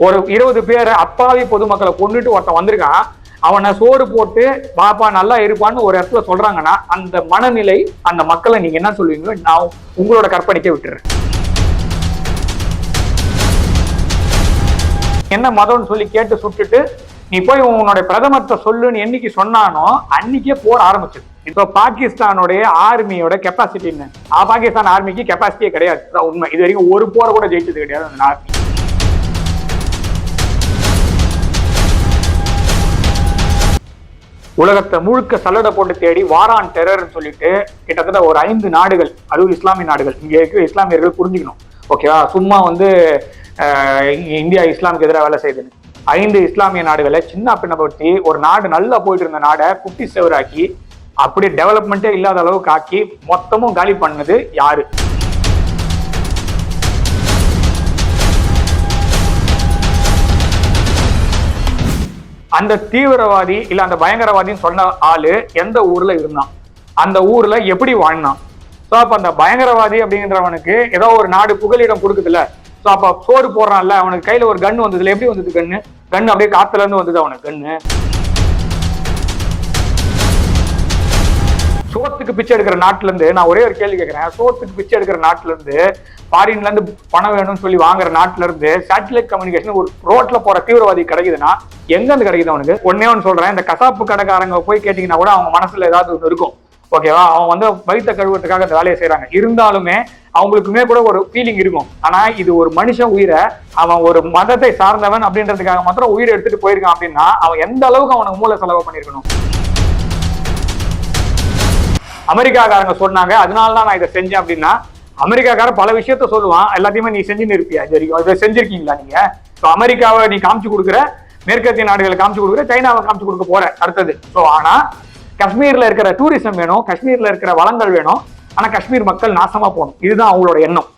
ஒரு இருபது பேரை அப்பாவி பொதுமக்களை கொண்டுட்டு ஒருத்தன் வந்திருக்கான். அவனை சோறு போட்டு பாப்பா நல்லா இருப்பான்னு ஒரு இடத்துல சொல்றாங்கன்னா அந்த மனநிலை அந்த மக்களை நீங்க என்ன சொல்லுவீங்களோ நான் உங்களோட கற்பனைக்கே விட்டுறேன். என்ன மதம்னு சொல்லி கேட்டு சுட்டுட்டு நீ போய் உன்னோட பிரதமர்கிட்ட சொல்லுன்னு என்னைக்கு சொன்னானோ அன்னைக்கே போர் ஆரம்பிச்சது. இப்போ பாகிஸ்தானுடைய ஆர்மியோட கெப்பாசிட்டி என்ன? ஆ, பாகிஸ்தான் ஆர்மிக்கு கெப்பாசிட்டியே கிடையாது. உண்மை. இது வரைக்கும் ஒரு போரை கூட ஜெயிச்சது கிடையாது அந்த ஆர்மி. உலகத்தை முழுக்க சல்லடை போட்டு தேடி வாரான் டெரர்னு சொல்லிட்டு கிட்டத்தட்ட ஒரு ஐந்து நாடுகள் அதுவும் இஸ்லாமிய நாடுகள். இங்கே இஸ்லாமியர்கள் புரிஞ்சுக்கணும். ஓகேவா சும்மா வந்து இந்தியா இஸ்லாமுக்கு எதிராக வேலை செய்யுதுன்னு ஐந்து இஸ்லாமிய நாடுகளை சின்ன பின்னப்படுத்தி ஒரு நாடு நல்லா போயிட்டு இருந்த நாடை குட்டி செவராக்கி அப்படியே டெவலப்மெண்ட்டே இல்லாத அளவுக்கு ஆக்கி மொத்தமும் காலி பண்ணது யாரு? அந்த தீவிரவாதி இல்ல அந்த பயங்கரவாதின்னு சொன்ன ஆளு எந்த ஊர்ல இருந்தான்? அந்த ஊர்ல எப்படி வாழ்ந்தான்? சோ அப்ப அந்த பயங்கரவாதி அப்படிங்கிறவனுக்கு ஏதோ ஒரு நாடு புகலிடம் கொடுக்குதுல்ல. சோ அப்ப சோறு போடுறான்ல அவனுக்கு கையில ஒரு கன் வந்ததுல எப்படி வந்தது கண்ணு கண்ணு அப்படியே காத்துல இருந்து வந்தது அவனுக்கு கண்ணு சோத்துக்கு பிச்சை எடுக்கிற நாட்டுல இருந்து நான் ஒரே ஒரு கேள்வி கேட்கிறேன் சோத்துக்கு பிச்சை எடுக்கிற நாட்டுல இருந்து ஃபாரின்ல இருந்து பணம் வேணும்னு சொல்லி வாங்குற நாட்டுல இருந்து சேட்டலைட் கம்யூனிகேஷன் ஒரு ரோட்ல போற தீவிரவாதி கிடைக்குதுன்னா எங்க இருந்து கிடைக்குது அவனுக்கு? ஒன்னே ஒன்று சொல்றேன் இந்த கசாப்பு கடைக்காரங்க போய் கேட்டீங்கன்னா கூட அவங்க மனசுல ஏதாவது ஒன்று இருக்கும். ஓகேவா அவன் வந்து வயிற்ற கழுவுறதுக்காக அந்த வேலையை செய்யறாங்க இருந்தாலுமே அவங்களுக்குமே கூட ஒரு ஃபீலிங் இருக்கும். ஆனா இது ஒரு மனுஷன் உயிரை அவன் ஒரு மதத்தை சார்ந்தவன் அப்படின்றதுக்காக மாத்திரம் உயிரை எடுத்துட்டு போயிருக்கான் அப்படின்னா அவன் எந்த அளவுக்கு அவனுக்கு மூளை செலவு பண்ணியிருக்கணும்? அமெரிக்காக்காரங்க சொன்னாங்க அதனால தான் நான் இதை செஞ்சேன் அப்படின்னா அமெரிக்காக்காரன் பல விஷயத்த சொல்லுவான். எல்லாத்தையுமே நீ செஞ்சுன்னு இருப்பியா? இது வரைக்கும் இதை செஞ்சிருக்கீங்களா நீங்க? ஸோ அமெரிக்காவை நீ காமிச்சு கொடுக்குற மேற்கத்திய நாடுகளை காமிச்சு கொடுக்குற சைனாவை காமிச்சு கொடுக்க போற அடுத்தது. ஸோ ஆனா காஷ்மீர்ல இருக்கிற டூரிசம் வேணும் காஷ்மீர்ல இருக்கிற வளங்கள் வேணும் ஆனா காஷ்மீர் மக்கள் நாசமா போகணும். இதுதான் அவங்களோட எண்ணம்.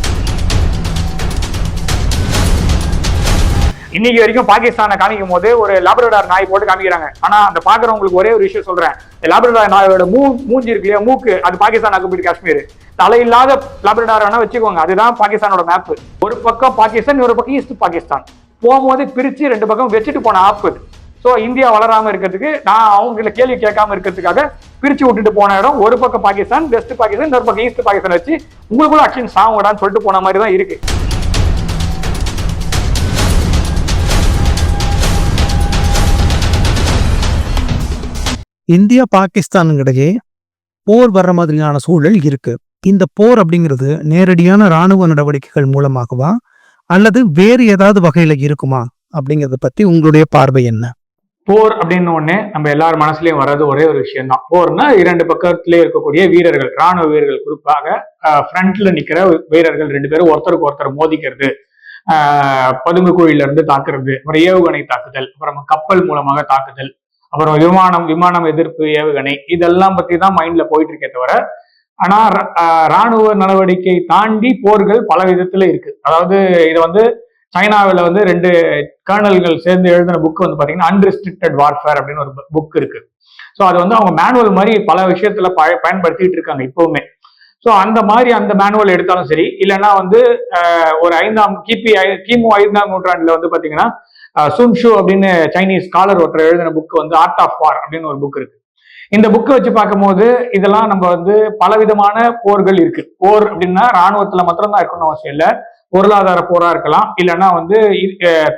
இன்னைக்கு வரைக்கும் பாகிஸ்தானை காமிக்கும் போது ஒரு லாபரடார் நாய் போட்டு காமிக்கிறாங்க. ஆனா அந்த பாக்குறவங்களுக்கு ஒரே ஒரு விஷயம் சொல்றேன். லாபரடார் நாயோட மூ மூஞ்சி இருக்கு இல்லையா மூக்கு அது பாகிஸ்தான் ஆக்குபடி காஷ்மீர். தலையில்லாத லாபரடார் வேணா வச்சுக்கோங்க அதுதான் பாகிஸ்தானோட மேப் ஒரு பக்கம் பாகிஸ்தான் ஒரு பக்கம் ஈஸ்ட் பாகிஸ்தான். போகும்போது பிரிச்சு ரெண்டு பக்கம் வச்சுட்டு போன ஆப் இது. ஸோ இந்தியா வளராம இருக்கிறதுக்கு நான் அவங்கள கேள்வி கேட்காம இருக்கிறதுக்காக பிரிச்சு விட்டுட்டு போன இடம் ஒரு பக்கம் பாகிஸ்தான் வெஸ்ட் பாகிஸ்தான் இன்னொரு பக்கம் ஈஸ்ட் பாகிஸ்தான் வச்சு உங்களுக்குள்ள அக்ஷன் சாவுங்கடான்னு சொல்லிட்டு போன மாதிரி தான் இருக்கு. இந்தியா பாகிஸ்தானுங்கிடையே போர் வர்ற மாதிரியான சூழல் இருக்கு. இந்த போர் அப்படிங்கிறது நேரடியான ராணுவ நடவடிக்கைகள் மூலமாகவா அல்லது வேறு ஏதாவது வகையில இருக்குமா அப்படிங்கறத பத்தி உங்களுடைய பார்வை என்ன? போர் அப்படின்னு ஒண்ணு நம்ம எல்லார் மனசுலயும் வர்றது ஒரே ஒரு விஷயம் தான் போர்னா இரண்டு பக்கத்திலே இருக்கக்கூடிய வீரர்கள் ராணுவ வீரர்கள் குறிப்பாக ஃப்ரண்ட்ல நிக்கிற வீரர்கள் ரெண்டு பேரும் ஒருத்தருக்கு ஒருத்தர் மோதிக்கிறது பதுங்கு குழியில இருந்து தாக்குறது அப்புறம் ஏவுகணை தாக்குதல் அப்புறம் கப்பல் மூலமாக தாக்குதல் அப்புறம் விமானம் விமானம் எதிர்ப்பு ஏவுகணை இதெல்லாம் பத்தி தான் மைண்ட்ல போயிட்டு இருக்கே தவிர ஆனா ராணுவ நடவடிக்கை தாண்டி போர்கள் பல விதத்துல இருக்கு. அதாவது இது வந்து சைனாவில் வந்து ரெண்டு கர்னல்கள் சேர்ந்து எழுதின புக் வந்து பாத்தீங்கன்னா அன்ரிஸ்ட்ரிக்டட் வார்ஃபேர் அப்படின்னு ஒரு புக் இருக்கு. ஸோ அது வந்து அவங்க மேனுவல் மாதிரி பல விஷயத்துல ப பயன்படுத்திட்டு இருக்காங்க இப்பவுமே. ஸோ அந்த மாதிரி அந்த மேனுவல் எடுத்தாலும் சரி இல்லைன்னா வந்து ஒரு ஐந்தாம் கிபி கிமு ஐந்தாம் நூற்றாண்டுல வந்து பாத்தீங்கன்னா சுன்ஷு அப்படின்னு சைனீஸ் ஸ்காலர் ஒருத்தர் எழுதின புக் வந்து ஆர்ட் ஆஃப் வார் அப்படின்னு ஒரு புக் இருக்கு. இந்த புக்கை வச்சு பார்க்கும்போது இதெல்லாம் நம்ம வந்து பலவிதமான போர்கள் இருக்கு. போர் அப்படின்னா ராணுவத்துல மாத்திரம்தான் இருக்கணும்னு அவசியம் இல்லை. பொருளாதார போரா இருக்கலாம். இல்லைன்னா வந்து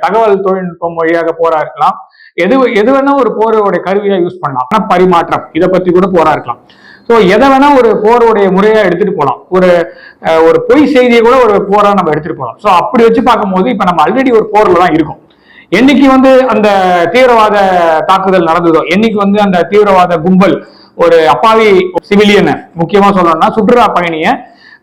தகவல் தொழில்நுட்பம் வழியாக போரா இருக்கலாம். எது எது வேணா ஒரு போருடைய கருவியா யூஸ் பண்ணலாம். ஆனா பரிமாற்றம் இதை பத்தி கூட போரா இருக்கலாம். ஸோ எதை வேணா ஒரு போருடைய முறையா எடுத்துட்டு போகலாம் ஒரு ஒரு பொய் செய்தியை கூட ஒரு போரா நம்ம எடுத்துட்டு போகலாம் ஸோ அப்படி வச்சு பார்க்கும்போது இப்ப நம்ம ஆல்ரெடி ஒரு போர்ல தான் இருக்கோம். என்னைக்கு வந்து அந்த தீவிரவாத தாக்குதல் நடந்ததோ என்னைக்கு வந்து அந்த தீவிரவாத கும்பல் ஒரு அப்பாவி சிவிலியனை முக்கியமா சொல்லணும்னா சுற்றுலா பயணிய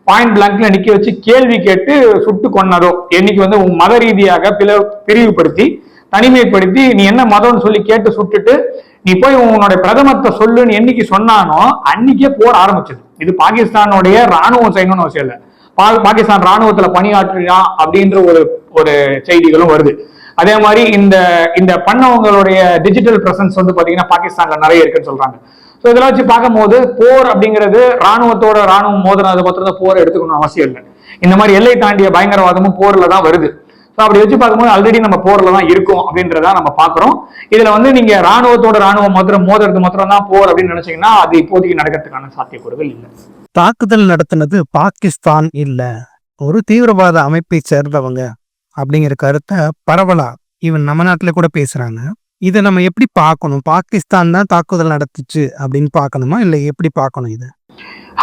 பாயிண்ட் பிளாங்க்ல நிக்க வச்சு கேள்வி கேட்டு சுட்டு கொன்னதோ என்னைக்கு வந்து உன் மத ரீதியாக பிள பிரிவுபடுத்தி தனிமைப்படுத்தி நீ என்ன மதம்னு சொல்லி கேட்டு சுட்டுட்டு நீ போய் உன்னோட பிரதமத்தை சொல்லுன்னு என்னைக்கு சொன்னானோ அன்னைக்கே போர் ஆரம்பிச்சது. இது பாகிஸ்தானுடைய ராணுவம் செய்யணும்னு அவசியம் இல்லை. பா- பாகிஸ்தான் ராணுவத்துல பணியாற்றினான் அப்படின்ற ஒரு ஒரு செய்திகளும் வருது. அதே மாதிரி இந்த இந்த பண்ணவங்களுடைய டிஜிட்டல் பிரசன்ஸ் வந்து பாத்தீங்கன்னா பாகிஸ்தான்ல நிறைய இருக்குன்னு சொல்றாங்க. ஸோ இதெல்லாம் வச்சு பார்க்கும்போது போர் அப்படிங்கிறது ராணுவத்தோட ராணுவம் மோதினது மாத்திரம் தான் போர் எடுத்துக்கணும் அவசியம் இல்லை. இந்த மாதிரி எல்லை தாண்டிய பயங்கரவாதமும் போர்ல தான் வருது. ஸோ அப்படி வச்சு பார்க்கும்போது ஆல்ரெடி நம்ம போர்ல தான் இருக்கும் அப்படின்றத நம்ம பார்க்குறோம். இதுல வந்து நீங்க ராணுவத்தோட ராணுவம் மாத்திரம் மோதுறது மாத்திரம் தான் போர் அப்படின்னு நினைச்சீங்கன்னா அது இப்போதைக்கு நடக்கிறதுக்கான சாத்தியக்கூறுகள் இல்லை. தாக்குதல் நடத்தினது பாகிஸ்தான் இல்ல. ஒரு தீவிரவாத அமைப்பை சேர்ந்தவங்க அப்படிங்கிற கருத்தை பரவலாக இவன் நம்ம நாட்டில் கூட பேசுகிறாங்க இதை நம்ம எப்படி பார்க்கணும்? பாகிஸ்தான் தான் தாக்குதல் நடத்துச்சு அப்படின்னு பார்க்கணுமா? இல்லை எப்படி பார்க்கணும் இதை?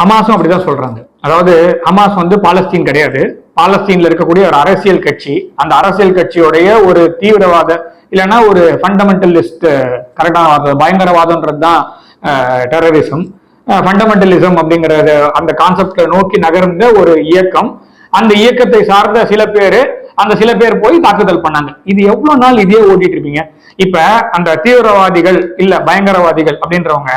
ஹமாஸும் அப்படிதான் சொல்றாங்க. அதாவது ஹமாஸ் வந்து பாலஸ்தீன் கிடையாது. பாலஸ்தீன்ல இருக்கக்கூடிய ஒரு அரசியல் கட்சி அந்த அரசியல் கட்சியுடைய ஒரு தீவிரவாத இல்லைன்னா ஒரு ஃபண்டமெண்டலிஸ்ட் கரெக்டான பயங்கரவாதம்ன்றது தான் டெரரிசம் ஃபண்டமெண்டலிசம் அப்படிங்கறது அந்த கான்செப்டை நோக்கி நகர்ந்த ஒரு இயக்கம். அந்த இயக்கத்தை சார்ந்த சில பேர் அந்த சில பேர் போய் தாக்குதல் பண்ணாங்க. இது எவ்வளவு நாள் இதே ஓட்டிட்டு இருப்பீங்க? இப்ப அந்த தீவிரவாதிகள் இல்ல பயங்கரவாதிகள் அப்படின்றவங்க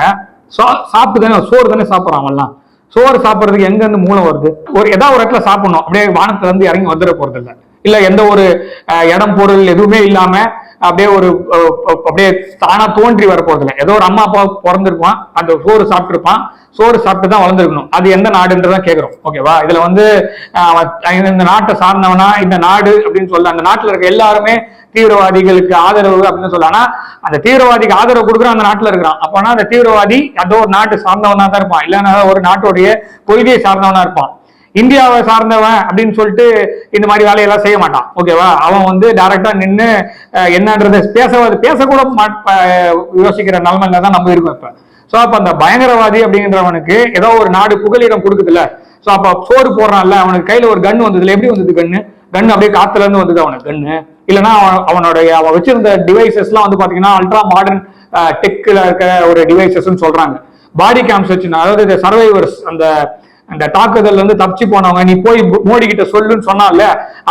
சாப்பிட்டு தானே சோறு தானே சாப்பிட்றான் சோறு சாப்பிட்றதுக்கு எங்க இருந்து மூலம் வருது? ஒரு ஏதாவது ஒரு இடத்துல சாப்பிடணும். அப்படியே வானத்துல இருந்து இறங்கி வந்துட போறது இல்ல இல்ல எந்த ஒரு இடம் பொருள் எதுவுமே இல்லாம அப்படியே ஒரு அப்படியே தானா தோன்றி வர ஏதோ ஒரு அம்மா அப்பா பிறந்திருப்பான் அந்த சோறு சாப்பிட்டுருப்பான். சோறு சாப்பிட்டு தான் வளர்ந்துருக்கணும். அது எந்த நாடுன்றதான் கேட்குறோம். ஓகேவா இதுல வந்து இந்த நாட்டை சார்ந்தவனா இந்த நாடு அப்படின்னு சொல்ல அந்த நாட்டுல இருக்க எல்லாருமே தீவிரவாதிகளுக்கு ஆதரவு அப்படின்னு சொல்ல ஆனா அந்த தீவிரவாதிக்கு ஆதரவு கொடுக்குற அந்த நாட்டுல இருக்கிறான். அப்பனா அந்த தீவிரவாதி அதோ ஒரு நாட்டு சார்ந்தவனா தான் இருப்பான். இல்லைன்னா ஒரு நாட்டுடைய கொள்கையை சார்ந்தவனா இருப்பான். இந்தியாவை சார்ந்தவன் அப்படின்னு சொல்லிட்டு இந்த மாதிரி வேலையெல்லாம் செய்ய மாட்டான். ஓகேவா அவன் வந்து டைரக்டா நின்று என்னன்றத பேச பேசக்கூட மாட்- யோசிக்கிற நிலைமையில தான் நம்ம இருக்கோம் இப்ப. சோ அப்ப அந்த பயங்கரவாதி அப்படிங்கிறவனுக்கு ஏதோ ஒரு நாடு புகலிடம் கொடுக்குதுல்ல? சோ அப்ப சோறு போடுறான்ல அவனுக்கு கையில ஒரு கன் வந்ததுல. எப்படி வந்தது கண்ணு கன் அப்படியே காத்துல இருந்து வந்தது அவனுக்கு கண்ணு இல்லைன்னா அவன் அவனுடைய அவன் வச்சிருந்த டிவைசஸ் எல்லாம் வந்து பாத்தீங்கன்னா அல்ட்ரா மாடர்ன் டெக்ல இருக்க ஒரு டிவைசஸ் சொல்றாங்க. பாடி கேம்ஸ் வச்சு அதாவது சர்வைவர்ஸ் அந்த அந்த தாக்குதல் இருந்து தப்பிச்சு போனவங்க நீ போய் மோடி கிட்ட சொல்லுன்னு சொன்னால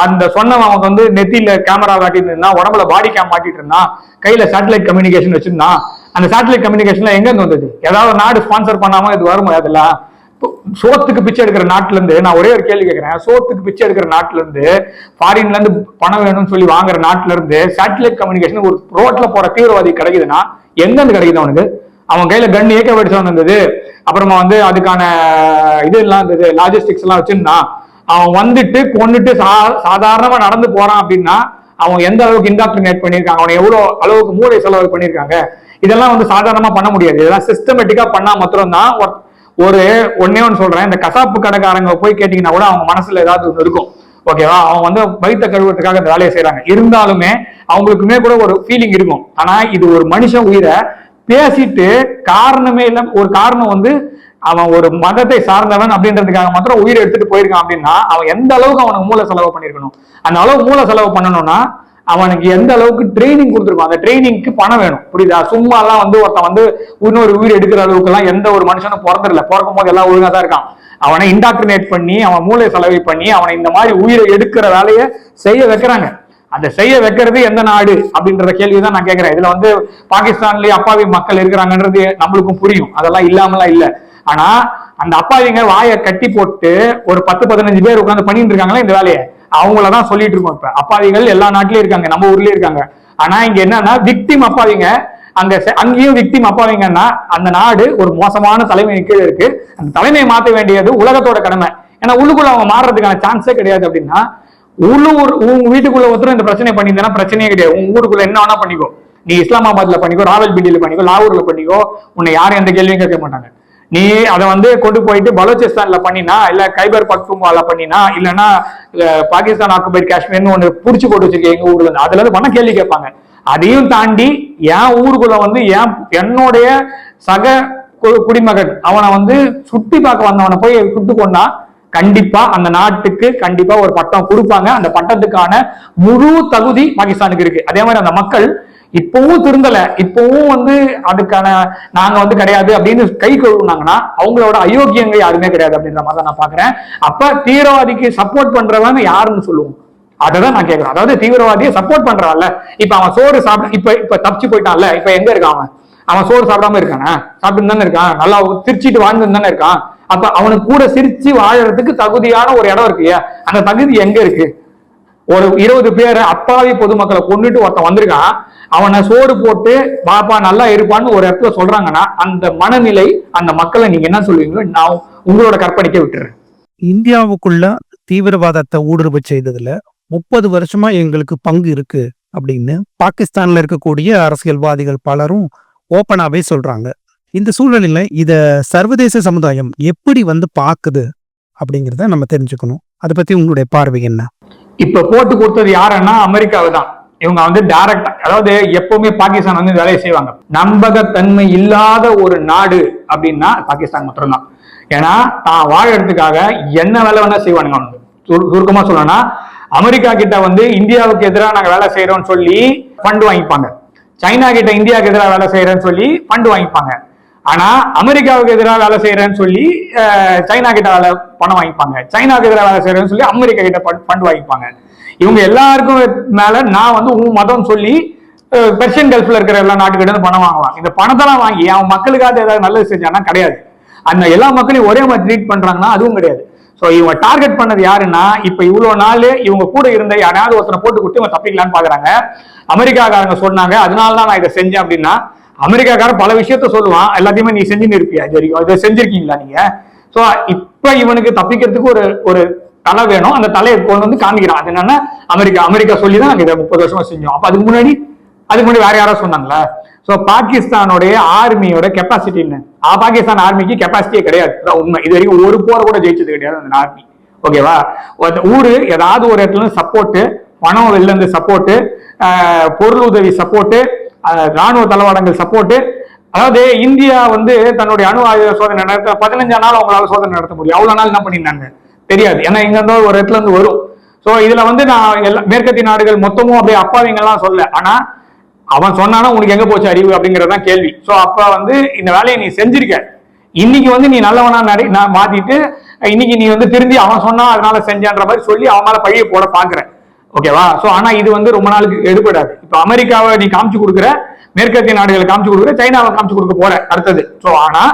அந்த சொன்னவன் அவன் வந்து நெத்தியில கேமரா காட்டிட்டு இருந்தான் உடம்புல பாடி கேம் மாட்டிட்டு இருந்தான் கையில சேட்டலைட் கம்யூனிகேஷன் வச்சிருந்தான். அந்த சேட்டலைட் கம்யூனிகேஷன்ல எங்க இருந்து வந்தது? ஏதாவது ஒரு நாடு ஸ்பான்சர் பண்ணாம இது வருமா அதெல்லாம் இப்போ சோத்துக்கு பிச்சை எடுக்கிற நாட்டுல இருந்து நான் ஒரே ஒரு கேள்வி கேட்கிறேன் சோத்துக்கு பிச்சை எடுக்கிற நாட்டுல இருந்து ஃபாரின்ல இருந்து பணம் வேணும்னு சொல்லி வாங்குற நாட்டுல இருந்து சேட்டலைட் கம்யூனிகேஷன் ஒரு ரோட்ல போற தீவிரவாதி கிடைக்குதுன்னா எங்க இருந்து கிடைக்குது அவனுக்கு? அவன் கையில கன் ஏக்க வெடிச்சவன் இருந்தது அப்புறமா வந்து அதுக்கான இது எல்லாம் இருந்தது லாஜிஸ்டிக்ஸ் எல்லாம் வச்சிருந்தான் அவன் வந்துட்டு கொண்டுட்டு சா சாதாரணமா நடந்து போறான் அப்படின்னா அவன் எந்த அளவுக்கு இன்டாக்டினேட் பண்ணியிருக்காங்க அவனை எவ்வளவு அளவுக்கு மூளை செலவு பண்ணியிருக்காங்க இதெல்லாம் வந்து சாதாரணமா பண்ண முடியாது. இதெல்லாம் சிஸ்டமேட்டிக்கா பண்ணா மாத்திரம் தான் ஒரு ஒன்னே ஒன்று சொல்றேன். இந்த கசாப்பு கடைக்காரங்க போய் கேட்டீங்கன்னா கூட அவங்க மனசுல ஏதாவது ஒன்று இருக்கும். ஓகேவா அவங்க வந்து வயிற்ற கழுவுறதுக்காக இந்த வேலையை செய்யறாங்க இருந்தாலுமே அவங்களுக்குமே கூட ஒரு ஃபீலிங் இருக்கும். ஆனா இது ஒரு மனுஷன் உயிரை பேசிட்டு காரணமே இல்ல ஒரு காரணம் வந்து அவன் ஒரு மதத்தை சார்ந்தவன் அப்படின்றதுக்காக மாத்திரம் உயிரை எடுத்துட்டு போயிருக்கான் அப்படின்னா அவன் எந்த அளவுக்கு அவனுக்கு மூளை செலவு பண்ணிருக்கணும் அந்த அளவு மூளை செலவு பண்ணணும்னா அவனுக்கு எந்த அளவுக்கு ட்ரைனிங் கொடுத்துருக்கோம் அந்த ட்ரைனிங்க்கு பணம் வேணும். புரியுதா? சும்மா எல்லாம் வந்து ஒருத்தன் வந்து இன்னொரு உயிர் எடுக்கிற அளவுக்கு எல்லாம் எந்த ஒரு மனுஷனும் பிறந்துடல பிறக்கும் போது எல்லாம் ஒழுங்கா தான் இருக்கான். அவனை இன்டாக்டினேட் பண்ணி அவன் மூளை செலவை பண்ணி அவனை இந்த மாதிரி உயிரை எடுக்கிற வேலையை செய்ய வைக்கிறாங்க. அதை செய்ய வைக்கிறது எந்த நாடு அப்படின்ற கேள்விதான் நான் கேட்கிறேன். இதுல வந்து பாகிஸ்தான்லயே அப்பாவி மக்கள் இருக்கிறாங்கன்றது நம்மளுக்கும் புரியும். அதெல்லாம் இல்லாமலாம் இல்ல. ஆனா அந்த அப்பாவிங்க வாயை கட்டி போட்டு ஒரு பத்து பதினஞ்சு பேர் உட்காந்து பண்ணிட்டு இருக்காங்களா இந்த வேலையை? அவங்களதான் சொல்லிட்டு இருக்கோம் இப்ப. அப்பாவிகள் எல்லா நாட்டிலயும் இருக்காங்க நம்ம ஊர்லயும் இருக்காங்க. ஆனா இங்க என்னன்னா விக்டிம் அப்பாவிங்க அங்க செ- அங்கேயும் விக்டிம் அப்பாவிங்கன்னா அந்த நாடு ஒரு மோசமான தலைமை கீழே இருக்கு. அந்த தலைமையை மாத்த வேண்டியது உலகத்தோட கடமை. ஏன்னா உள்ளுக்குள்ள அவங்க மாறுறதுக்கான சான்ஸே கிடையாது அப்படின்னா உள்ளூர் உங்க வீட்டுக்குள்ள ஒருத்தர் இந்த பிரச்சனை பண்ணியிருந்தேன்னா பிரச்சனையே கிடையாது. உங்க ஊருக்குள்ள என்ன வேணா பண்ணிக்கோ. நீ இஸ்லாமாபாத்ல பண்ணிக்கோ ராவல்பிண்டியில பண்ணிக்கோ லாகூர்ல பண்ணிக்கோ உன்னை யாரும் எந்த கேள்வியும் கேட்க மாட்டாங்க. நீ அதை வந்து கொண்டு போயிட்டு பலோச்சிஸ்தான்ல பண்ணினா இல்ல கைபர் பக்துமால பண்ணினா இல்லைன்னா பாகிஸ்தான் ஆக்குபைட் காஷ்மீர்னு ஒன்று புடிச்சு போட்டு வச்சிருக்கேன் எங்க ஊர்ல இருந்து அதுல இருந்து பண்ண கேள்வி கேட்பாங்க. அதையும் தாண்டி என் ஊருக்குள்ள வந்து என் என்னுடைய சக குடிமகன் அவனை வந்து சுட்டி பார்க்க வந்தவனை போய் சுட்டு கொண்டா கண்டிப்பா அந்த நாட்டுக்கு கண்டிப்பா ஒரு பட்டம் கொடுப்பாங்க. அந்த பட்டத்துக்கான முழு தகுதி பாகிஸ்தானுக்கு இருக்கு. அதே மாதிரி அந்த மக்கள் இப்பவும் திருந்தல. இப்பவும் வந்து அதுக்கான நாங்க வந்து கிடையாது அப்படின்னு கை கழுவுனாங்கன்னா அவங்களோட அயோக்கியங்க யாருமே கிடையாது அப்படின்ற மாதிரி தான் நான் பாக்குறேன். அப்ப தீவிரவாதிக்கு சப்போர்ட் பண்றவங்க யாருன்னு சொல்லுவோம். அததான் நான் கேட்கறேன் அதாவது தீவிரவாதியை சப்போர்ட் பண்றான்ல. இப்ப அவன் சோறு சாப்பிட இப்ப இப்ப தப்பிச்சு போயிட்டான்ல. இப்ப எங்க இருக்கான் அவன்? அவன் சோறு சாப்பிடாம இருக்கானா? சாப்பிட்டு தானே இருக்கான்? நல்லா திருச்சிட்டு வாழ்ந்து தானே இருக்கான்? அப்ப அவனுக்கு கூட சிரிச்சு வாழறதுக்கு தகுதியான ஒரு இடம் இருக்கு அந்த தகுதி எங்க இருக்கு? ஒரு இருபது பேரை அப்பாவி பொதுமக்களை கொண்டுட்டு ஒருத்தன் வந்திருக்கான். அவனை சோறு போட்டு பாப்பா நல்லா இருப்பான்னு ஒரு இடத்துல சொல்றாங்கன்னா அந்த மனநிலை அந்த மக்களை நீங்க என்ன சொல்லுவீங்க? நான் உங்களோட கற்பனைக்க விட்டுறேன். இந்தியாவுக்குள்ள தீவிரவாதத்தை ஊடுருவ செய்ததுல முப்பது வருஷமா எங்களுக்கு பங்கு இருக்கு அப்படின்னு பாகிஸ்தான்ல இருக்கக்கூடிய அரசியல்வாதிகள் பலரும் ஓப்பனாகவே சொல்கிறாங்க இந்த சூழலில் இதை சர்வதேச சமுதாயம் எப்படி வந்து பார்க்குது அப்படிங்கிறத நம்ம தெரிஞ்சுக்கணும். அதை பற்றி உங்களுடைய பார்வை என்ன? இப்போ போட்டு கொடுத்தது யாருன்னா அமெரிக்காவை தான். இவங்க வந்து டைரக்டா அதாவது எப்பவுமே பாகிஸ்தான் வந்து வேலையை செய்வாங்க. நம்பகத்தன்மை இல்லாத ஒரு நாடு அப்படின்னா பாகிஸ்தான் மட்டும்தான். ஏன்னா தான் வாழறதுக்காக என்ன வேலை வேணா செய்வானுங்க அவனுங்க. சுருக்கமா சொல்லணும்னா அமெரிக்கா கிட்ட வந்து இந்தியாவுக்கு எதிராக நாங்கள் வேலை செய்யறோம்னு சொல்லி ஃபண்ட் வாங்கிப்பாங்க. சைனா கிட்ட இந்தியாவுக்கு எதிராக வேலை செய்யறேன்னு சொல்லி ஃபண்டு வாங்கிப்பாங்க. ஆனா அமெரிக்காவுக்கு எதிராக வேலை செய்யறேன்னு சொல்லி சைனா கிட்ட வேலை பணம் வாங்கிப்பாங்க. சைனாவுக்கு எதிராக வேலை செய்யறேன்னு சொல்லி அமெரிக்கா கிட்ட ஃபண்ட் வாங்கிப்பாங்க. இவங்க எல்லாருக்கும் மேல நான் வந்து உன் மதம் சொல்லி பெர்ஷியன் கல்ஃப்ல இருக்கிற எல்லா நாட்டுக்கிட்ட இருந்து பணம் வாங்கலாம். இந்த பணத்தெல்லாம் வாங்கி அவன் மக்களுக்காக ஏதாவது நல்லது செஞ்சானா கிடையாது. அந்த எல்லா மக்களையும் ஒரே மாதிரி ட்ரீட் பண்றாங்கன்னா அதுவும் கிடையாது. சோ இவங்க டார்கெட் பண்ணது யாருன்னா இப்ப இவ்வளவு நாள் இவங்க கூட இருந்த யாராவது ஒருத்தனை போட்டு கொடுத்து இவங்க தப்பிக்கலான்னு பாக்குறாங்க. அமெரிக்காக்காரங்க சொன்னாங்க அதனால தான் நான் இதை செஞ்சேன் அப்படின்னா அமெரிக்காக்காரன் பல விஷயத்த சொல்லுவான். எல்லாத்தையுமே நீ செஞ்சுன்னு இருப்பியா? இது வரைக்கும் இதை செஞ்சிருக்கீங்களா நீங்க? சோ இப்ப இவனுக்கு தப்பிக்கிறதுக்கு ஒரு ஒரு தலை வேணும். அந்த தலையை கொண்டு வந்து காமிக்கிறான். அது என்னன்னா அமெரிக்கா அமெரிக்கா சொல்லி தான் நாங்க இதை முப்பது வருஷமா செஞ்சோம். அப்ப அதுக்கு முன்னாடி அதுக்கு முன்னாடி வேற யாராவது சொன்னாங்களா? ஸோ பாகிஸ்தானுடைய ஆர்மியோட கெப்பாசிட்டி என்ன? ஆ, பாகிஸ்தான் ஆர்மிக்கு கெப்பாசிட்டியே கிடையாது. அதான் உண்மை. இது வரைக்கும் ஒரு போரை கூட ஜெயிச்சது கிடையாது அந்த ஆர்மி ஓகேவா அந்த ஊர் ஏதாவது ஒரு இடத்துல இருந்து சப்போர்ட் பணம் வெளில இருந்து பொருள் உதவி சப்போர்ட்டு ராணுவ தளவாடங்கள் சப்போர்ட்டு அதாவது இந்தியா வந்து தன்னுடைய அணு ஆயுத சோதனை நடத்த பதினஞ்சாம் நாள் அவங்களால சோதனை நடத்த முடியும். அவ்வளோ நாள் என்ன பண்ணியிருந்தாங்க? தெரியாது. ஏன்னா இங்க இருந்து ஒரு இடத்துல இருந்து வரும். ஸோ இதுல வந்து நான் எல்லா மேற்கத்திய நாடுகள் மொத்தமும் அப்படியே அப்பாவிங்கெல்லாம் சொல்ல ஆனா அவன் சொன்னானா உனக்கு எங்க போச்சு அறிவு? அப்படிங்கறதுதான் கேள்வி. சோ அப்ப வந்து இந்த வேலையை நீ செஞ்சிருக்க. இன்னைக்கு வந்து நீ நல்லவனா நடி நான் மாத்திட்டு இன்னைக்கு நீ வந்து திரும்பி அவன் சொன்னா அதனால செஞ்சான்ற மாதிரி சொல்லி அவன் மேல பழிய போட பாக்குறேன். ஓகேவா சோ ஆனா இது வந்து ரொம்ப நாளுக்கு எடுபடாது. இப்ப அமெரிக்காவை நீ காமிச்சு கொடுக்குற மேற்கத்திய நாடுகளை காமிச்சு கொடுக்குற சைனாவை காமிச்சு கொடுக்க போற அடுத்தது. சோ ஆனா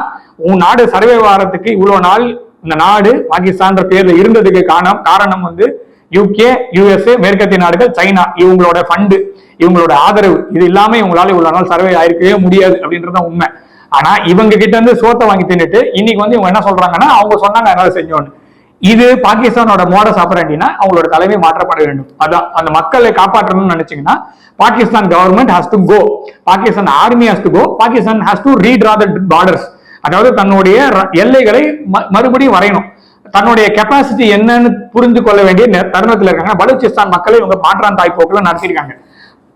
உன் நாடு சர்வே வாரத்துக்கு இவ்வளவு நாள் இந்த நாடு பாகிஸ்தான்ற பேர்ல இருந்ததுக்கு காரணம் காரணம் வந்து யூகே யூஎஸ் மேற்கத்திய நாடுகள் சைனா இவங்களோட ஃபண்டு இவங்களோட ஆதரவு இது இல்லாம இவங்களால இவ்வளவு நாள் சர்வே ஆயிருக்கவே முடியாது அப்படின்றத உண்மை. ஆனா இவங்க கிட்ட இருந்து சோத்தை வாங்கி தின்னுட்டு இன்னைக்கு வந்து இவங்க என்ன சொல்றாங்கன்னா அவங்க சொன்னாங்க அதனால செஞ்சோன்னு. இது பாகிஸ்தானோட மோட ஆப்பரண்டினா அவங்களோட தலைமை மாற்றப்பட வேண்டும். அதான் அந்த மக்களை காப்பாற்றணும்னு நினைச்சீங்கன்னா Pakistan government has to go Pakistan army has to go Pakistan has to redraw the borders அதாவது தன்னுடைய எல்லைகளை ம- மறுபடியும் வரையணும். தன்னுடைய கெப்பாசிட்டி என்னன்னு புரிந்து கொள்ள வேண்டிய தருணத்தில் இருக்காங்க. பலூச்சிஸ்தான் மக்களை இவங்க மாற்றான் தாய் போக்குல நடத்திருக்காங்க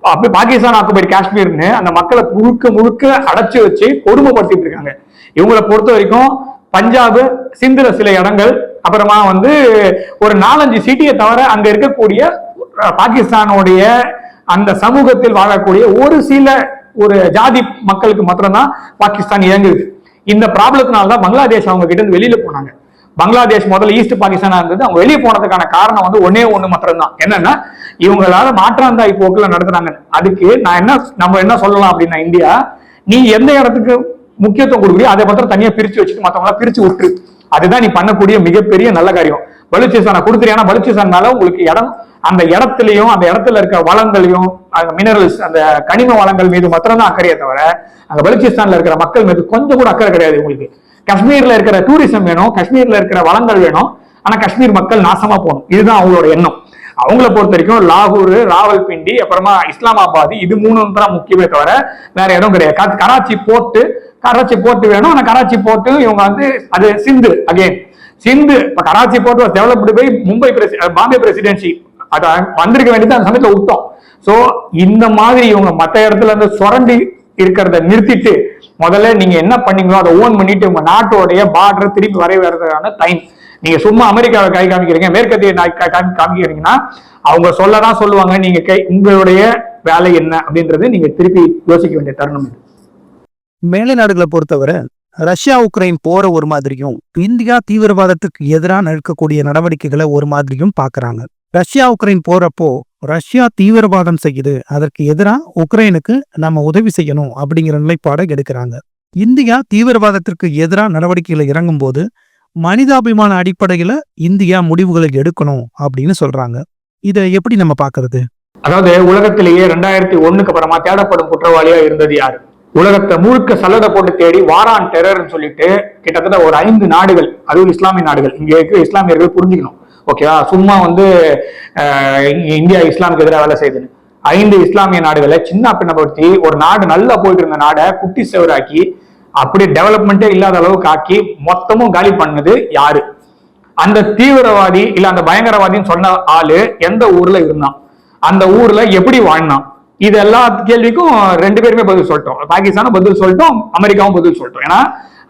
அப்படி பாகிஸ்தான் ஆக்குபடி காஷ்மீர்னு அந்த மக்களை முழுக்க முழுக்க அடைச்சு வச்சு கொடுமைப்படுத்திட்டு இருக்காங்க. இவங்களை பொறுத்த வரைக்கும் பஞ்சாப் சிந்துல சில இடங்கள் அப்புறமா வந்து ஒரு நாலஞ்சு சிட்டியை தவிர அங்க இருக்கக்கூடிய பாகிஸ்தானுடைய அந்த சமூகத்தில் வாழக்கூடிய ஒரு சில ஒரு ஜாதி மக்களுக்கு மாத்திரம்தான் பாகிஸ்தான் இயங்குது. இந்த ப்ராப்ளத்தினால தான் பங்களாதேஷ் அவங்க கிட்ட இருந்து வெளியில போனாங்க. பங்களாதேஷ் முதல்ல ஈஸ்ட் பாகிஸ்தானா இருந்தது. அவங்க வெளியே போனதுக்கான காரணம் வந்து ஒன்னே ஒண்ணு மட்டும்தான். என்னன்னா இவங்களால மாற்றாந்தாய் போக்குல நடத்துறாங்க அதுக்கு நான் என்ன நம்ம என்ன சொல்லலாம் அப்படின்னா இந்தியா நீ எந்த இடத்துக்கு முக்கியத்துவம் கொடுக்குறியோ அதை பத்திரம் தனியா பிரிச்சு வச்சுட்டு மத்தவங்களா பிரிச்சு விட்டுரு. அதுதான் நீ பண்ணக்கூடிய மிகப்பெரிய நல்ல காரியம். பலுச்சிஸ்தானை கொடுத்துறியானா பலுச்சிஸ்தான் மேல உங்களுக்கு இடம் அந்த இடத்துலயும் அந்த இடத்துல இருக்க வளங்களையும் அந்த மினரல்ஸ் அந்த கனிம வளங்கள் மீது மாத்திரம் தான் அக்கறையே தவிர அங்க பலுச்சிஸ்தான்ல இருக்கிற மக்கள் மீது கொஞ்சம் கூட அக்கறை கிடையாது உங்களுக்கு. காஷ்மீர்ல இருக்கிற டூரிசம் வேணும் காஷ்மீர்ல இருக்கிற வளங்கள் வேணும். ஆனா காஷ்மீர் மக்கள் நாசமா போகணும். இதுதான் அவங்களோட எண்ணம். அவங்கள பொறுத்த வரைக்கும் லாகூர் ராவல்பிண்டி அப்புறமா இஸ்லாமாபாத் இது மூணு தான் முக்கியமே தவிர வேற இடம் கிடையாது. கராச்சி போர்ட்டு கராச்சி போர்ட் வேணும். ஆனா கராச்சி போர்ட்டு இவங்க வந்து அது சிந்து அகைன் சிந்து இப்ப Karachi port was developed by Mumbai Bombay presidency அது வந்திருக்க வேண்டியது அந்த சமயத்துல விட்டோம் சோ இந்த மாதிரி இவங்க மற்ற இடத்துல இருந்து சுரண்டி இருக்கிறத நிறுத்திட்டு முதல்ல நீங்க என்ன பண்ணீங்களோ அதை ஓன் பண்ணிட்டு உங்க நாட்டோடைய பார்டர் திருப்பி வரை டைம் நீங்க சும்மா அமெரிக்காவை கை காமிக்கிறீங்க மேற்கத்திய நாய் கை காமிக்கிறீங்கன்னா அவங்க சொல்லதான் சொல்லுவாங்க நீங்க கை உங்களுடைய வேலை என்ன அப்படின்றது நீங்க திருப்பி யோசிக்க வேண்டிய தருணம் இது. மேலை நாடுகளை பொறுத்தவரை ரஷ்யா உக்ரைன் போற ஒரு மாதிரியும் இந்தியா தீவிரவாதத்துக்கு எதிராக நடக்கக்கூடிய நடவடிக்கைகளை ஒரு மாதிரியும் பாக்குறாங்க ரஷ்யா உக்ரைன் போறப்போ ரஷ்யா தீவிரவாதம் செய்யுது. அதற்கு எதிராக உக்ரைனுக்கு நம்ம உதவி செய்யணும் அப்படிங்கிற நிலைப்பாடை எடுக்கிறாங்க. இந்தியா தீவிரவாதத்திற்கு எதிராக நடவடிக்கைகளை இறங்கும் போது மனிதாபிமான அடிப்படையில இந்தியா முடிவுகளை எடுக்கணும் அப்படின்னு சொல்றாங்க. இதை எப்படி நம்ம பாக்குறது அதாவது உலகத்திலேயே ரெண்டாயிரத்தி ஒண்ணுக்கு அப்புறமா தேடப்படும் குற்றவாளியா இருந்தது யாரு? உலகத்தை முழுக்க சல்லதை போட்டு தேடி வாரான் டெரர்னு சொல்லிட்டு கிட்டத்தட்ட ஒரு ஐந்து நாடுகள் அதுவும் இஸ்லாமிய நாடுகள் இங்க இருக்கிற இஸ்லாமியர்கள் புரிஞ்சுக்கணும். ஓகேவா சும்மா வந்து இந்தியா இஸ்லாமுக்கு எதிராக வேலை செய்யுதுன்னு ஐந்து இஸ்லாமிய நாடுகளை சின்ன பின்னப்படுத்தி ஒரு நாடு நல்லா போயிட்டு இருந்த நாடை குட்டி செவராக்கி அப்படி டெவலப்மெண்ட்டே இல்லாத அளவுக்கு ஆக்கி மொத்தமும் காலி பண்ணது யாரு? அந்த தீவிரவாதி இல்ல அந்த பயங்கரவாதின்னு சொன்ன ஆளு எந்த ஊர்ல இருந்தான்? அந்த ஊர்ல எப்படி வாழ்ந்தான்? இது எல்லா கேள்விக்கும் ரெண்டு பேருமே பதில் சொல்லிட்டோம். பாகிஸ்தானும் பதில் சொல்லிட்டோம் அமெரிக்காவும் பதில் சொல்லிட்டோம். ஏன்னா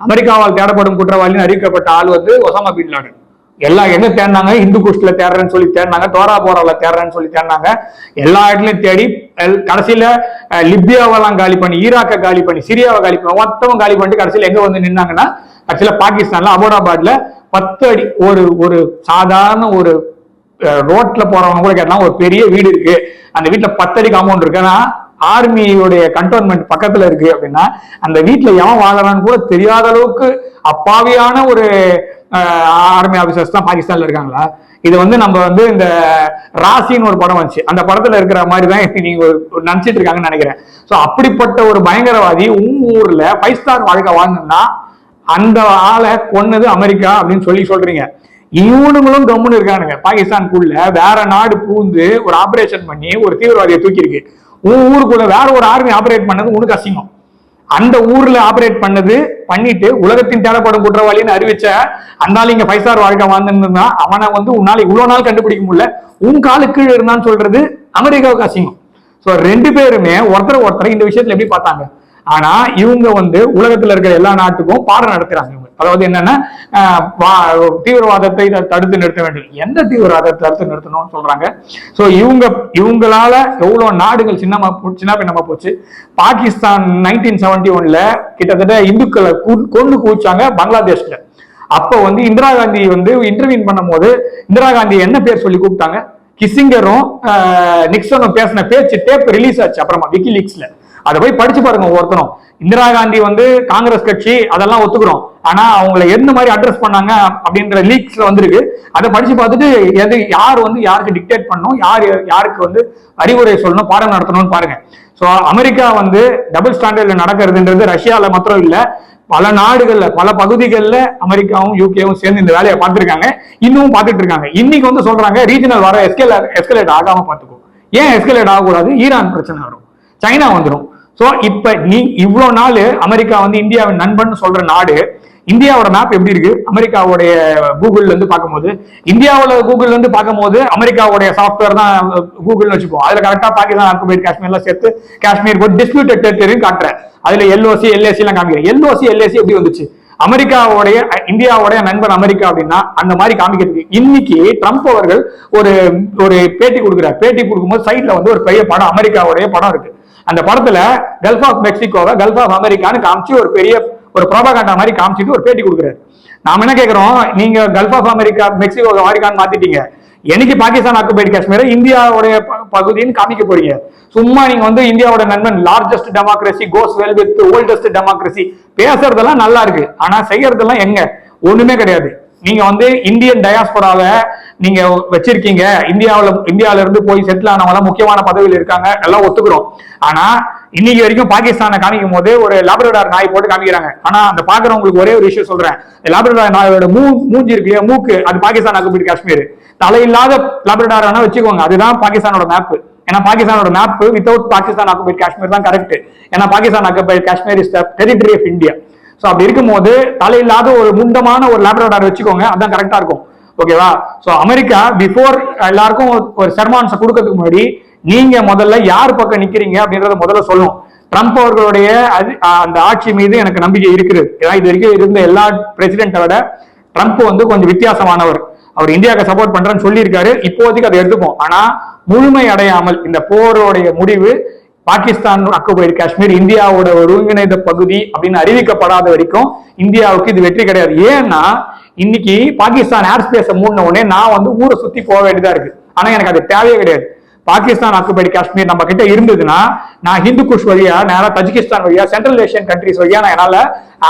அமெரிக்காவால் தேடப்படும் குற்றவாளின்னு அறிவிக்கப்பட்ட ஆள் வந்து ஒசாமா பின் லாடன். எல்லாம் எங்க தேடினாங்க? இந்து குஷ்ல தேடுறேன்னு சொல்லி தேடினாங்க தோரா போரால தேடுறேன்னு சொல்லி தேடினாங்க. எல்லா இடத்துலயும் தேடி எல்- கடைசியில லிப்பியாவெல்லாம் லிபியாவெல்லாம் காலி பண்ணி ஈராக்கை காலி பண்ணி சிரியாவை காலி பண்ணி மொத்தமும் காலி பண்ணிட்டு கடைசியில எங்க வந்து நின்னாங்கன்னா கடைசியில பாகிஸ்தான்ல அபோடாபாத்ல பத்து அடி ஒரு ஒரு சாதாரண ஒரு ரோட்ல போறவங்க கூட கேட்டலாம் ஒரு பெரிய வீடு இருக்கு. அந்த வீட்டுல பத்தடி காம்பவுண்ட் இருக்குன்னா ஆர்மியுடைய ஆர்மியோடைய கண்டோன்மெண்ட் பக்கத்துல இருக்கு அப்படின்னா அந்த வீட்டுல எவன் வாழறான்னு கூட தெரியாத அளவுக்கு அப்பாவியான ஒரு ஆர்மி ஆபீசர்ஸ் தான் பாகிஸ்தான்ல இருக்காங்களா? இது வந்து நம்ம வந்து இந்த ராசின்னு ஒரு படம் வந்துச்சு. அந்த படத்துல இருக்கிற மாதிரி தான் நீங்க ஒரு நினைச்சிட்டு இருக்காங்கன்னு நினைக்கிறேன். சோ அப்படிப்பட்ட ஒரு பயங்கரவாதி உங்க ஊர்ல ஃபைவ் ஸ்டார் வாழ்க்கை வாழ்ந்தா அந்த ஆளை கொன்னது அமெரிக்கா அப்படின்னு சொல்லி சொல்றீங்க. இவனுங்களும் கம்முன்னு இருக்கானுங்க. பாகிஸ்தானுக்குள்ள வேற நாடு பூந்து ஒரு ஆபரேஷன் பண்ணி ஒரு தீவிரவாதியை தூக்கி இருக்கு உன் ஊருக்குள்ள வேற ஒரு ஆர்மி ஆபரேட் பண்ணது உனக்கு அசிங்கம். அந்த ஊர்ல ஆபரேட் பண்ணது பண்ணிட்டு உலகத்தின் தேடப்படும் குற்றவாளின்னு அறிவிச்ச அந்த ஆள் இங்க ஃபைவ் ஸ்டார் வாழ்க்கை வாழ்ந்துருந்தா அவனை வந்து உன்னால இவ்வளவு நாள் கண்டுபிடிக்க முடியல. உன் காலு கீழே இருந்தான்னு சொல்றது அமெரிக்காவுக்கு அசிங்கம். சோ ரெண்டு பேருமே ஒருத்தர் ஒருத்தர் இந்த விஷயத்துல எப்படி பார்த்தாங்க? ஆனா இவங்க வந்து உலகத்துல இருக்கிற எல்லா நாட்டுக்கும் பாடம் நடத்துறாங்க அதாவது என்னன்னா தீவிரவாதத்தை தடுத்து நிறுத்த வேண்டும். எந்த தீவிரவாதத்தை தடுத்து நிறுத்தணும்னு சொல்றாங்க? சோ இவங்க இவங்களால எவ்வளவு நாடுகள் சின்னமா சின்ன பின்னமா போச்சு. பாகிஸ்தான் நைன்டீன் செவன்டி ஒன்ல கிட்டத்தட்ட இந்துக்களை கொண்டு குவிச்சாங்க பங்களாதேஷ்ல. அப்ப வந்து இந்திரா காந்தி வந்து இன்டர்வியூ பண்ணும்போது இந்திரா காந்தி என்ன பேர் சொல்லி கூப்பிட்டாங்க? கிசிங்கரும் நிக்சனும் பேசின பேச்சு டேப் ரிலீஸ் ஆச்சு அப்புறமா விக்கிலீக்ஸ்ல அதை போய் படிச்சு பாருங்க ஒவ்வொருத்தரும். இந்திரா காந்தி வந்து காங்கிரஸ் கட்சி அதெல்லாம் ஒத்துக்கிறோம். ஆனா அவங்கள எந்த மாதிரி அட்ரஸ் பண்ணாங்க அப்படின்ற லீக்ஸ்ல வந்திருக்கு. அதை படிச்சு பார்த்துட்டு எது யார் வந்து யாருக்கு டிக்டேட் பண்ணணும் யார் யாருக்கு வந்து அறிவுரை சொல்லணும் பாடம் நடத்தணும்னு பாருங்க. ஸோ அமெரிக்கா வந்து டபுள் ஸ்டாண்டர்ட்ல நடக்கிறதுன்றது ரஷ்யால மாத்திரம் இல்லை. பல நாடுகள்ல பல பகுதிகளில் அமெரிக்காவும் யூகேவும் சேர்ந்து இந்த வேலையை பார்த்துருக்காங்க. இன்னமும் பார்த்துட்டு இருக்காங்க இன்னைக்கு வந்து சொல்றாங்க ரீஜனல் வர எஸ்கேல எஸ்கலேட் ஆகாம பார்த்துக்கோ. ஏன் எஸ்கலேட் ஆகக்கூடாது? ஈரான் பிரச்சனை வரும். சைனா வந்துடும் சோ இப்ப நீ இவ்வளவு நாள் அமெரிக்கா வந்து இந்தியாவின் நண்பன் சொல்ற நாடு இந்தியாவோட மேப் எப்படி இருக்கு? அமெரிக்காவுடைய கூகுள்ல இருந்து பார்க்கும்போது இந்தியாவோட கூகுள்ல இருந்து பார்க்கும்போது அமெரிக்காவுடைய சாஃப்ட்வேர் தான் கூகுள்னு வச்சுப்போம் அதுல கரெக்டா பாகிஸ்தான் ஆக்குபைட் காஷ்மீர்லாம் சேர்த்து காஷ்மீர் போய் டிஸ்பியூட்டட் டெரிட்டரியும் காட்டுறேன். அதுல எல்ஓசி எல்ஏசி எல்லாம் காமிக்கிறேன். எல்ஓசி எல்ஏசி எப்படி வந்துச்சு? அமெரிக்காவுடைய இந்தியாவுடைய நண்பன் அமெரிக்கா அப்படின்னா அந்த மாதிரி காமிக்கிறதுக்கு. இன்னைக்கு ட்ரம்ப் அவர்கள் ஒரு ஒரு பேட்டி கொடுக்குறார். பேட்டி கொடுக்கும்போது சைட்ல வந்து ஒரு பெரிய படம் அமெரிக்காவுடைய படம் இருக்கு. அந்த படத்துல கல்ஃப் ஆஃப் மெக்சிகோவை கல்ஃப் ஆஃப் அமெரிக்கான்னு காமிச்சு ஒரு பெரிய ஒரு ப்ரோபகாண்டா மாதிரி காமிச்சிட்டு ஒரு பேட்டி கொடுக்குறாரு. நாம என்ன கேக்குறோம்? நீங்க கல்ஃப் ஆஃப் அமெரிக்கா மெக்சிகோ அமெரிக்கான்னு மாத்திட்டீங்க. என்னைக்கு பாகிஸ்தான் ஆக்குபைடு காஷ்மீரை? இந்தியாவுடைய பகுதின்னு காமிக்க போறீங்க. சும்மா நீங்க வந்து இந்தியாவோட நண்பன் largest democracy goes well with oldest democracy பேசுறதெல்லாம் நல்லா இருக்கு. ஆனா செய்யறதெல்லாம் எங்க? ஒண்ணுமே கிடையாது. நீங்க வந்து இந்தியன் டயாஸ்போராவை நீங்க வச்சிருக்கீங்க. இந்தியாவில இந்தியால இருந்து போய் செட்டில் ஆனவங்க எல்லாம் முக்கியமான பதவியில் இருக்காங்க. எல்லாம் ஒத்துக்கிறோம். ஆனா இன்னைக்கு வரைக்கும் பாகிஸ்தானை காமிக்கும் போது ஒரு லாபரடார் நாய் போட்டு காமிக்கிறாங்க. ஆனா அந்த பாக்குறவங்களுக்கு ஒரே ஒரு விஷயம் சொல்றேன். லாபரடார் நாயோட மூ மூஞ்சி இருக்கு மூக்கு. அது பாகிஸ்தான் ஆக்குபைட் காஷ்மீர். தலையில்லாத லாபரடார் வேணா வச்சுக்கோங்க. அதுதான் பாகிஸ்தானோட மேப் ஏன்னா பாகிஸ்தானோட map without Pakistan occupied Kashmir தான் கரெக்ட் ஏன்னா Pakistan occupied Kashmir is the territory of India so அப்படி இருக்கும்போது தலையில்லாத ஒரு முண்டமான ஒரு லேப்ரடார் வச்சுக்கோங்க. அதான் கரெக்டா இருக்கும். ஓகேவா சோ அமெரிக்கா பிஃபோர் எல்லாருக்கும் ஒரு- சர்மான்ஸை கொடுக்கறதுக்கு முன்னாடி நீங்க முதல்ல யார் பக்கம் நிக்கிறீங்க அப்படின்றத முதல்ல சொல்லணும். ட்ரம்ப் அவர்களுடைய அது- அந்த ஆட்சி மீது எனக்கு நம்பிக்கை இருக்குது. ஏன்னா இது வரைக்கும் இருந்த எல்லா பிரசிடென்ட்டை விட ட்ரம்ப் வந்து கொஞ்சம் வித்தியாசமானவர். அவர் இந்தியாவுக்கு சப்போர்ட் பண்றேன்னு சொல்லியிருக்காரு. இப்போதைக்கு அதை எடுத்துப்போம். ஆனா முழுமை அடையாமல் இந்த போருடைய முடிவு பாகிஸ்தான் அக்குபைடு காஷ்மீர் இந்தியாவோட ஒருங்கிணைந்த பகுதி அப்படின்னு அறிவிக்கப்படாத வரைக்கும் இந்தியாவுக்கு இது வெற்றி கிடையாது. ஏன்னா இன்னைக்கு பாகிஸ்தான் ஏர் ஸ்பேஸை மூடின உடனே நான் வந்து ஊரை சுத்தி போக வேண்டியதா இருக்கு. ஆனா எனக்கு அது தேவையே கிடையாது. பாகிஸ்தான் ஆக்குபைடு காஷ்மீர் நம்ம கிட்ட இருந்ததுன்னா நான் ஹிந்து குஷ் வழியா நேரா தஜிகிஸ்தான் வழியா சென்ட்ரல் ஏஷியன் கண்ட்ரிஸ் வழியா நான் என்னால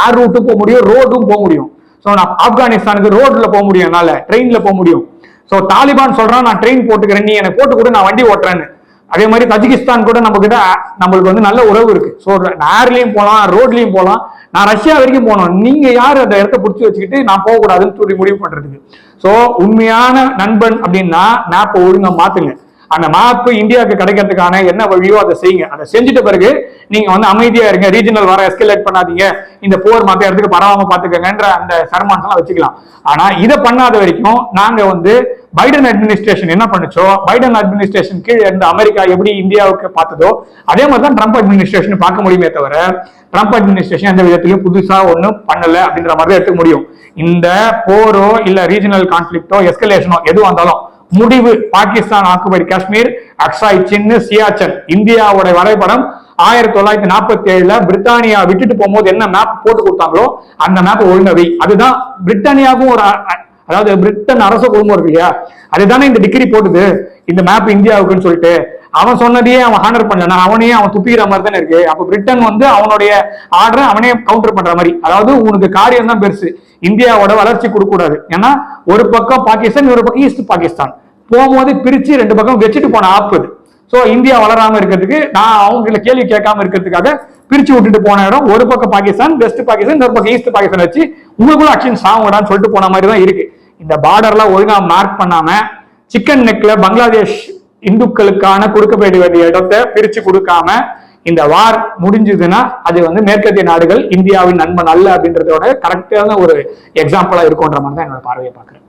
ஏர் ரூட்டும் போக முடியும் ரோடும் போக முடியும். சோ நான் ஆப்கானிஸ்தானுக்கு ரோட்ல போக முடியும் என்னால ட்ரெயின்ல போக முடியும். சோ தாலிபான் சொல்றான் நான் ட்ரெயின் போட்டுக்கிறேன் நீ எனக்கு போட்டு கூட நான் வண்டி ஓட்டுறேன்னு. அதே மாதிரி தஜிகிஸ்தான் கூட நம்ம கிட்ட நம்மளுக்கு வந்து நல்ல உறவு இருக்கு. ஸோ ஏர்லயும் போகலாம் ரோட்லையும் போகலாம் நான் ரஷ்யா வரைக்கும் போனோம். நீங்க யார் அந்த இடத்த பிடிச்சி வச்சுக்கிட்டு நான் போகக்கூடாதுன்னு சொல்லி முடிவு பண்றதுக்கு. ஸோ உண்மையான நண்பன் அப்படின்னா மேப்பை ஒழுங்கா மாத்துங்க. அந்த மேப்பு இந்தியாவுக்கு கிடைக்கிறதுக்கான என்ன வழியோ அதை செய்யுங்க. அதை செஞ்சுட்ட பிறகு நீங்க வந்து அமைதியா இருங்க. ரீஜனல் வர எஸ்கலேட் பண்ணாதீங்க. இந்த போர் மத்த இடத்துக்கு பரவாம பாத்துக்கங்கன்ற அந்த சர்மான்ஸ் எல்லாம் வச்சுக்கலாம். ஆனா இதை பண்ணாத வரைக்கும் நாங்க வந்து பைடன் அட்மினிஸ்ட்ரேஷன் என்ன பண்ணுச்சோ பைடன் அட்மினிஸ்ட்ரேஷன் கீழே இருந்த அமெரிக்கா எப்படி இந்தியாவுக்கு பார்த்ததோ அதே மாதிரி தான் ட்ரம்ப் அட்மினிஸ்ட்ரேஷன் பார்க்க முடியுமே தவிர ட்ரம்ப் அட்மினிஸ்ட்ரேஷன் எந்த விதத்திலையும் புதுசா ஒன்றும் பண்ணல அப்படின்ற மாதிரி தான் எடுத்துக்க முடியும். இந்த போரோ இல்ல ரீஜனல் கான்ஃபிளிக்டோ எஸ்கலேஷனோ எதுவாக வந்தாலும் முடிவு பாகிஸ்தான் ஆக்குபைடு காஷ்மீர் அக்ஸாய் சின்னு சியாச்சன் இந்தியாவோட வரைபடம் ஆயிரத்தி தொள்ளாயிரத்தி நாற்பத்தி ஏழுல பிரிட்டானியா விட்டுட்டு போகும்போது என்ன மேப் போட்டு கொடுத்தாங்களோ அந்த மேப் ஒழுங்கவை அதுதான் பிரிட்டானியாவுக்கும் ஒரு அதாவது பிரிட்டன் அரச குடும்பம் இருக்கு இல்லையா? அதுதானே இந்த டிகிரி போட்டுது. இந்த மேப் இந்தியாவுக்குன்னு சொல்லிட்டு. அவன் சொன்னதையே அவன் ஹானர் பண்ணலனா அவனையே அவன் துப்பிக்கிற மாதிரி தானே இருக்கு. அப்ப பிரிட்டன் வந்து அவனுடைய ஆர்டரை அவனே கவுண்டர் பண்ற மாதிரி. அதாவது உனக்கு காரியம் தான் பெருசு. இந்தியாவோட வளர்ச்சி கொடுக்க கூடாது ஏன்னா ஒரு பக்கம் பாகிஸ்தான் ஒரு பக்கம் ஈஸ்ட் பாகிஸ்தான். போகும்போது பிரிச்சு ரெண்டு பக்கம் வச்சுட்டு போன ஆப்பு இது. சோ இந்தியா வளராம இருக்கிறதுக்கு நான் அவங்கள கேள்வி கேட்காம இருக்கிறதுக்காக பிரிச்சு விட்டுட்டு போன இடம் ஒரு பக்கம் பாகிஸ்தான் வெஸ்ட் பாகிஸ்தான் ஒரு பக்கம் ஈஸ்ட் பாகிஸ்தான் வச்சு உங்களுக்குள்ள ஆக்ஷன் சாங்கடான்னு சொல்லிட்டு போன மாதிரி தான் இருக்கு. இந்த பார்டர்லாம் ஒழுங்கா மார்க் பண்ணாம சிக்கன் நெக்ல பங்களாதேஷ் இந்துக்களுக்கான கொடுக்க வேண்டிய இடத்தை பிரிச்சு கொடுக்காம இந்த வார் முடிஞ்சதுன்னா அது வந்து மேற்கத்திய நாடுகள் இந்தியாவின் நண்பன் அல்ல அப்படின்றதோட கரெக்டான ஒரு எக்ஸாம்பிளா இருக்கும்ன்ற மாதிரி தான் என்னோட பார்வையை பார்க்குறேன்.